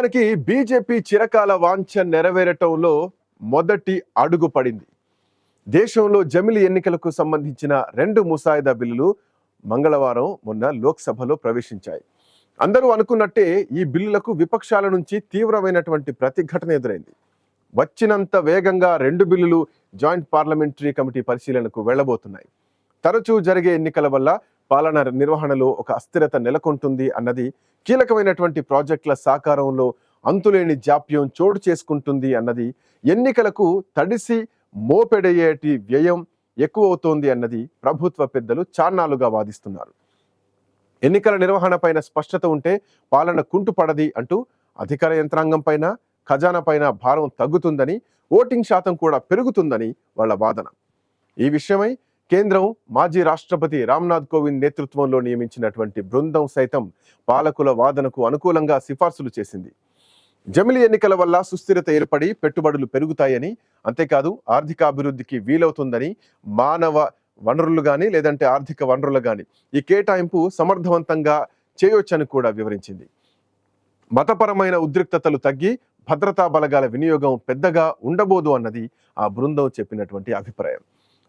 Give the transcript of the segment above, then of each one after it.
మొత్తానికి బీజేపీ చిరకాల వాంఛ నెరవేరటంలో మొదటి అడుగు పడింది. దేశంలో జమిలి ఎన్నికలకు సంబంధించిన రెండు ముసాయిదా బిల్లులు మంగళవారం మొన్న లోక్సభలో ప్రవేశించాయి. అందరూ అనుకున్నట్టే ఈ బిల్లులకు విపక్షాల నుంచి తీవ్రమైనటువంటి ప్రతిఘటన ఎదురైంది. వచ్చినంత వేగంగా రెండు బిల్లులు జాయింట్ పార్లమెంటరీ కమిటీ పరిశీలనకు వెళ్ళబోతున్నాయి తరచూ జరిగే ఎన్నికల వల్ల పాలన నిర్వహణలో ఒక అస్థిరత నెలకొంటుంది అన్నది కీలకమైనటువంటి ప్రాజెక్టుల సాకారంలో అంతులేని జాప్యం చోటు చేసుకుంటుంది అన్నది ఎన్నికలకు తడిసి మోపెడయ్యేటి వ్యయం ఎక్కువ అవుతోంది అన్నది ప్రభుత్వ పెద్దలు చాన్నాలుగా వాదిస్తున్నారు. ఎన్నికల నిర్వహణ పైన స్పష్టత ఉంటే పాలన కుంటుపడది అంటూ అధికార యంత్రాంగం పైన ఖజానా పైన భారం తగ్గుతుందని ఓటింగ్ శాతం కూడా పెరుగుతుందని వాళ్ళ వాదన. ఈ విషయమై కేంద్రం మాజీ రాష్ట్రపతి రామ్నాథ్ కోవింద్ నేతృత్వంలో నియమించినటువంటి బృందం సైతం పాలకుల వాదనకు అనుకూలంగా సిఫార్సులు చేసింది. జమిలి ఎన్నికల వల్ల సుస్థిరత ఏర్పడి పెట్టుబడులు పెరుగుతాయని అంతేకాదు ఆర్థికాభివృద్ధికి వీలవుతుందని మానవ వనరులు కానీ లేదంటే ఆర్థిక వనరులు కానీ ఈ కేటాయింపు సమర్థవంతంగా చేయొచ్చని కూడా వివరించింది. మతపరమైన ఉద్రిక్తతలు తగ్గి భద్రతా బలగాల వినియోగం పెద్దగా ఉండబోదు అన్నది ఆ బృందం చెప్పినటువంటి అభిప్రాయం.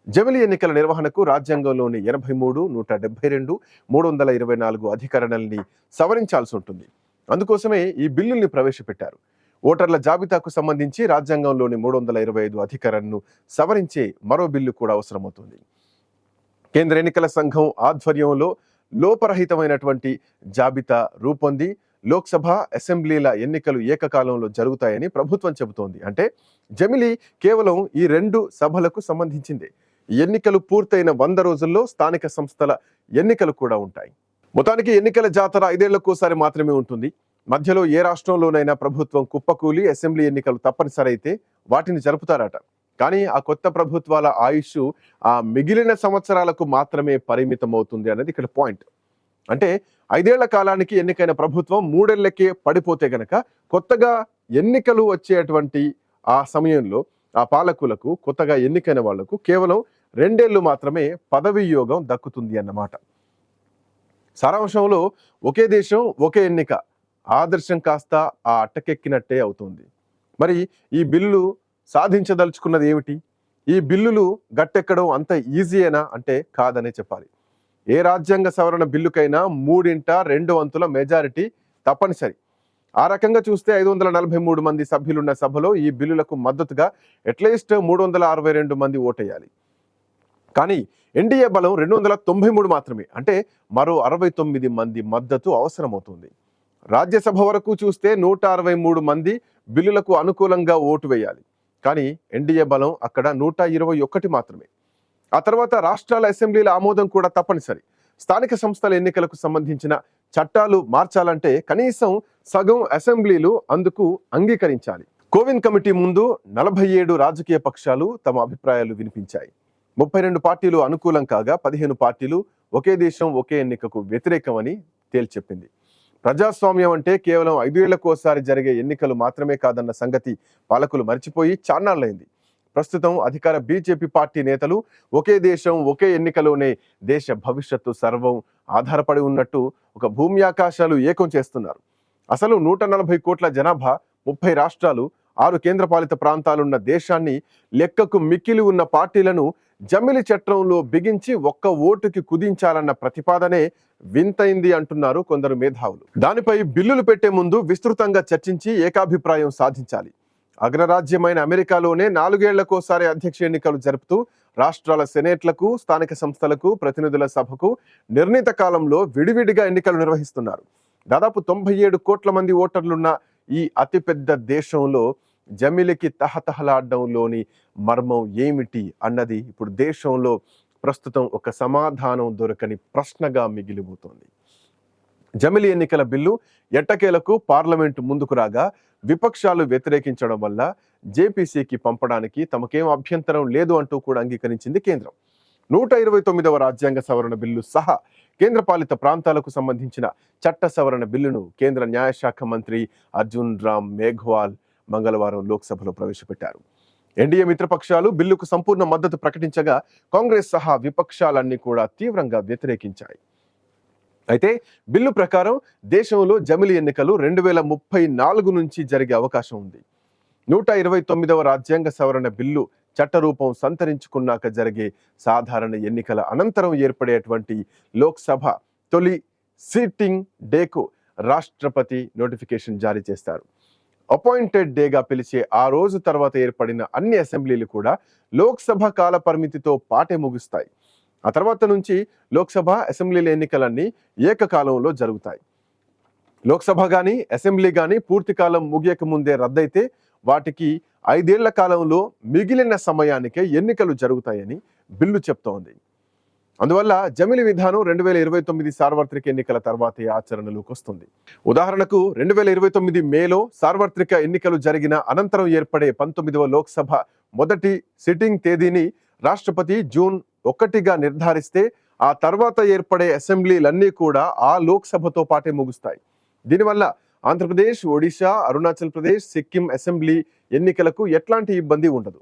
జమిలి ఎన్నికల నిర్వహణకు రాజ్యాంగంలోని ఎనభై మూడు నూట డెబ్బై రెండు మూడు వందల ఇరవై నాలుగు అధికరణల్ని సవరించాల్సి ఉంటుంది. అందుకోసమే ఈ బిల్లుల్ని ప్రవేశపెట్టారు. ఓటర్ల జాబితాకు సంబంధించి రాజ్యాంగంలోని మూడు వందల ఇరవై ఐదు అధికరణను సవరించే మరో బిల్లు కూడా అవసరమవుతుంది. కేంద్ర ఎన్నికల సంఘం ఆధ్వర్యంలో లోపరహితమైనటువంటి జాబితా రూపొంది లోక్సభ అసెంబ్లీల ఎన్నికలు ఏకకాలంలో జరుగుతాయని ప్రభుత్వం చెబుతోంది. అంటే జమిలి కేవలం ఈ రెండు సభలకు సంబంధించింది. ఎన్నికలు పూర్తయిన వంద రోజుల్లో స్థానిక సంస్థల ఎన్నికలు కూడా ఉంటాయి. మొత్తానికి ఎన్నికల జాతర ఐదేళ్ళకోసారి మాత్రమే ఉంటుంది. మధ్యలో ఏ రాష్ట్రంలోనైనా ప్రభుత్వం కుప్పకూలి అసెంబ్లీ ఎన్నికలు తప్పనిసరి అయితే వాటిని జరుపుతారట. కానీ ఆ కొత్త ప్రభుత్వాల ఆయుష్ ఆ మిగిలిన సంవత్సరాలకు మాత్రమే పరిమితం అవుతుంది అనేది ఇక్కడ పాయింట్. అంటే ఐదేళ్ళ కాలానికి ఎన్నికైన ప్రభుత్వం మూడేళ్ళకే పడిపోతే గనక కొత్తగా ఎన్నికలు వచ్చేటువంటి ఆ సమయంలో ఆ పాలకులకు కొత్తగా ఎన్నికైన వాళ్ళకు కేవలం రెండేళ్ళు మాత్రమే పదవి యోగం దక్కుతుంది అన్నమాట. సారాంశంలో ఒకే దేశం ఒకే ఎన్నిక. ఆదర్శం కాస్త ఆ అట్టకెక్కినట్టే అవుతుంది. మరి ఈ బిల్లు సాధించదలుచుకున్నది ఏమిటి? ఈ బిల్లులు గట్టెక్కడం అంత ఈజీయేనా అంటే కాదనే చెప్పాలి. ఏ రాజ్యాంగ సవరణ బిల్లుకైనా మూడింట రెండు వంతుల మెజారిటీ తప్పనిసరి. ఆ రకంగా చూస్తే ఐదు వందల నలభై మూడు మంది సభ్యులున్న సభలో ఈ బిల్లులకు మద్దతుగా అట్లీస్ట్ మూడు వందల అరవై రెండు మంది ఓటేయాలి. కానీ ఎన్డీఏ బలం రెండు వందల తొంభై మూడు మాత్రమే. అంటే మరో అరవై తొమ్మిది మంది మద్దతు అవసరమవుతుంది. రాజ్యసభ వరకు చూస్తే నూట అరవై మూడు మంది బిల్లులకు అనుకూలంగా ఓటు వేయాలి. కానీ ఎన్డీఏ బలం అక్కడ నూట ఇరవై ఒకటి మాత్రమే. ఆ తర్వాత రాష్ట్రాల అసెంబ్లీల ఆమోదం కూడా తప్పనిసరి. స్థానిక సంస్థల ఎన్నికలకు సంబంధించిన చట్టాలు మార్చాలంటే కనీసం సగం అసెంబ్లీలు అందుకు అంగీకరించాలి. కోవింద్ కమిటీ ముందు నలభై ఏడు రాజకీయ పక్షాలు తమ అభిప్రాయాలు వినిపించాయి. ముప్పై రెండు పార్టీలు అనుకూలం కాగా పదిహేను పార్టీలు ఒకే దేశం ఒకే ఎన్నికకు వ్యతిరేకమని తేల్చెప్పింది. ప్రజాస్వామ్యం అంటే కేవలం ఐదేళ్ళకోసారి జరిగే ఎన్నికలు మాత్రమే కాదన్న సంగతి పాలకులు మర్చిపోయి చాన్నాళ్ళైంది ప్రస్తుతం అధికార బీజేపీ పార్టీ నేతలు ఒకే దేశం ఒకే ఎన్నికలోనే దేశ భవిష్యత్తు సర్వం ఆధారపడి ఉన్నట్టు ఒక భూమి ఆకాశాలు ఏకం చేస్తున్నారు. అసలు నూట నలభై కోట్ల జనాభా ముప్పై రాష్ట్రాలు ఆరు కేంద్రపాలిత ప్రాంతాలున్న దేశాన్ని లెక్కకు మిక్కిలి ఉన్న పార్టీలను జమిలి చట్రంలో బిగించి ఒక్క ఓటుకి కుదించాలన్న ప్రతిపాదనే వింతైంది అంటున్నారు కొందరు మేధావులు. దానిపై బిల్లులు పెట్టే ముందు విస్తృతంగా చర్చించి ఏకాభిప్రాయం సాధించాలి. అగ్రరాజ్యమైన అమెరికాలోనే నాలుగేళ్ళకోసారి అధ్యక్ష ఎన్నికలు జరుపుతూ రాష్ట్రాల సెనేట్లకు స్థానిక సంస్థలకు ప్రతినిధుల సభకు నిర్ణీత కాలంలో విడివిడిగా ఎన్నికలు నిర్వహిస్తున్నారు. దాదాపు తొంభై ఏడు కోట్ల మంది ఓటర్లున్న ఈ అతిపెద్ద దేశంలో జమిలికి తహతహలాడడంలోని మర్మం ఏమిటి అన్నది ఇప్పుడు దేశంలో ప్రస్తుతం ఒక సమాధానం దొరకని ప్రశ్నగా మిగిలిపోతోంది. జమిలి ఎన్నికల బిల్లు ఎట్టకేలకు పార్లమెంటు ముందుకు రాగా విపక్షాలు వ్యతిరేకించడం వల్ల జేపీసీకి పంపడానికి తమకేం అభ్యంతరం లేదు అంటూ కూడా అంగీకరించింది కేంద్రం. నూట ఇరవై తొమ్మిదవ రాజ్యాంగ సవరణ బిల్లు సహా కేంద్రపాలిత ప్రాంతాలకు సంబంధించిన చట్ట సవరణ బిల్లును కేంద్ర న్యాయశాఖ మంత్రి అర్జున్ రామ్ మేఘ్వాల్ మంగళవారం లోక్సభలో ప్రవేశపెట్టారు. ఎన్డీఏ మిత్రపక్షాలు బిల్లుకు సంపూర్ణ మద్దతు ప్రకటించగా కాంగ్రెస్ సహా విపక్షాలన్నీ కూడా తీవ్రంగా వ్యతిరేకించాయి. అయితే బిల్లు ప్రకారం దేశంలో జమిలి ఎన్నికలు రెండు వేల ముప్పై నాలుగు నుంచి జరిగే అవకాశం ఉంది. నూట ఇరవై తొమ్మిదవ రాజ్యాంగ సవరణ బిల్లు చట్టరూపం సంతరించుకున్నాక జరిగే సాధారణ ఎన్నికల అనంతరం ఏర్పడేటువంటి లోక్సభ తొలి సిట్టింగ్ డేకు రాష్ట్రపతి నోటిఫికేషన్ జారీ చేస్తారు. అపాయింటెడ్ డేగా పిలిచే ఆ రోజు తర్వాత ఏర్పడిన అన్ని అసెంబ్లీలు కూడా లోక్సభ కాల పరిమితితో పాటే ముగుస్తాయి. ఆ తర్వాత నుంచి లోక్సభ అసెంబ్లీల ఎన్నికలన్నీ ఏకకాలంలో జరుగుతాయి. లోక్సభ కానీ అసెంబ్లీ కానీ పూర్తి కాలం ముగియక ముందే రద్దయితే వాటికి ఐదేళ్ళ కాలంలో మిగిలిన సమయానికే ఎన్నికలు జరుగుతాయని బిల్లు చెప్తోంది. అందువల్ల జమిలి విధానం రెండు వేల ఇరవై తొమ్మిది సార్వత్రిక ఎన్నికల తర్వాతే ఆచరణలోకి వస్తుంది ఉదాహరణకు రెండు వేల ఇరవై తొమ్మిది మేలో సార్వత్రిక ఎన్నికలు జరిగిన అనంతరం ఏర్పడే పంతొమ్మిదవ లోక్సభ మొదటి సిట్టింగ్ తేదీని రాష్ట్రపతి జూన్ ఒకటిగా నిర్ధారిస్తే ఆ తర్వాత ఏర్పడే అసెంబ్లీలన్నీ కూడా ఆ లోక్సభతో పాటే ముగుస్తాయి. దీనివల్ల ఆంధ్రప్రదేశ్ ఒడిశా అరుణాచల్ ప్రదేశ్ సిక్కిం అసెంబ్లీ ఎన్నికలకు ఎట్లాంటి ఇబ్బంది ఉండదు.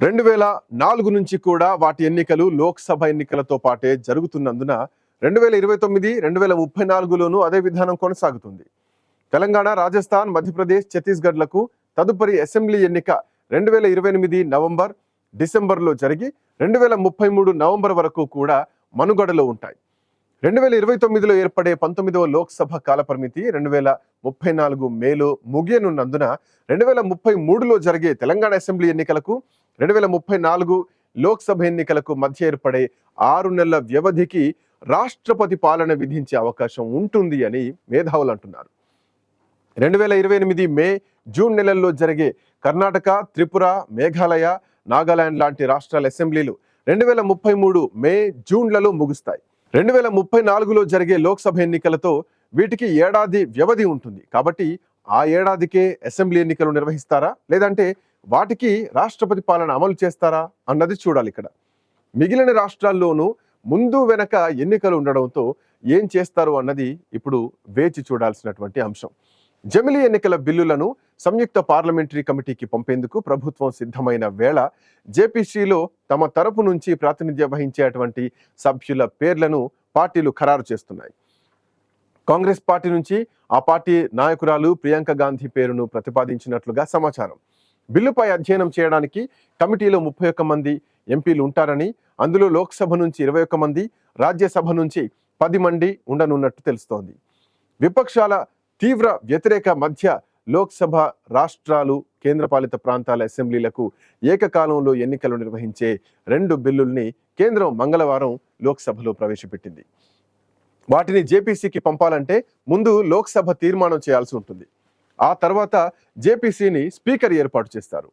రెండు వేల నాలుగు నుంచి కూడా వాటి ఎన్నికలు లోక్సభ ఎన్నికలతో పాటే జరుగుతున్నందున రెండు వేల ఇరవై తొమ్మిది రెండు వేల ముప్పై నాలుగులోనూ అదే విధానం కొనసాగుతుంది. తెలంగాణ రాజస్థాన్ మధ్యప్రదేశ్ ఛత్తీస్గఢ్లకు తదుపరి అసెంబ్లీ ఎన్నిక రెండు వేల ఇరవై ఎనిమిది నవంబర్ డిసెంబర్లో జరిగి రెండు వేల ముప్పై మూడు నవంబర్ వరకు కూడా మనుగడలో ఉంటాయి. రెండు వేల ఇరవై తొమ్మిదిలో ఏర్పడే పంతొమ్మిదవ లోక్సభ కాలపరిమితి రెండు వేల ముప్పై నాలుగు మేలో ముగియనున్నందున రెండు వేల ముప్పై మూడులో జరిగే తెలంగాణ అసెంబ్లీ ఎన్నికలకు రెండు వేల ముప్పై నాలుగు లోక్సభ ఎన్నికలకు మధ్య ఏర్పడే ఆరు నెలల వ్యవధికి రాష్ట్రపతి పాలన విధించే అవకాశం ఉంటుంది అని మేధావులు అంటున్నారు. రెండు వేల ఇరవై ఎనిమిది మే జూన్ నెలల్లో జరిగే కర్ణాటక త్రిపుర మేఘాలయ నాగాలాండ్ లాంటి రాష్ట్రాల అసెంబ్లీలు రెండు వేల ముప్పై మూడు మే జూన్లలో ముగుస్తాయి. రెండు వేల ముప్పై నాలుగులో జరిగే లోక్సభ ఎన్నికలతో వీటికి ఏడాది వ్యవధి ఉంటుంది. కాబట్టి ఆ ఏడాదికే అసెంబ్లీ ఎన్నికలు నిర్వహిస్తారా? లేదంటే వాటికి రాష్ట్రపతి పాలన అమలు చేస్తారా అన్నది చూడాలి ఇక్కడ. మిగిలిన రాష్ట్రాల్లోనూ ముందు వెనక ఎన్నికలు ఉండడంతో ఏం చేస్తారు అన్నది ఇప్పుడు వేచి చూడాల్సినటువంటి అంశం. జమిలీ ఎన్నికల బిల్లులను సంయుక్త పార్లమెంటరీ కమిటీకి పంపేందుకు ప్రభుత్వం సిద్ధమైన వేళ. జేపీసీలో తమ తరపు నుంచి ప్రాతినిధ్యం వహించేటువంటి సభ్యుల పేర్లను పార్టీలు ఖరారు చేస్తున్నాయి. కాంగ్రెస్ పార్టీ నుంచి ఆ పార్టీ నాయకురాలు ప్రియాంక గాంధీ పేరును ప్రతిపాదించినట్లుగా సమాచారం. బిల్లుపై అధ్యయనం చేయడానికి కమిటీలో ముప్పై ఒక్క మంది ఎంపీలు ఉంటారని అందులో లోక్సభ నుంచి ఇరవై ఒక్క మంది రాజ్యసభ నుంచి పది మంది ఉండనున్నట్టు తెలుస్తోంది. విపక్షాల తీవ్ర వ్యతిరేక మధ్య లోక్సభ రాష్ట్రాలు కేంద్రపాలిత ప్రాంతాల అసెంబ్లీలకు ఏకకాలంలో ఎన్నికలు నిర్వహించే రెండు బిల్లుల్ని కేంద్రం మంగళవారం లోక్సభలో ప్రవేశపెట్టింది. వాటిని జేపీసీకి పంపాలంటే ముందు లోక్సభ తీర్మానం చేయాల్సి ఉంటుంది. ఆ తర్వాత జేపీసీని స్పీకర్ ఏర్పాటు చేస్తారు.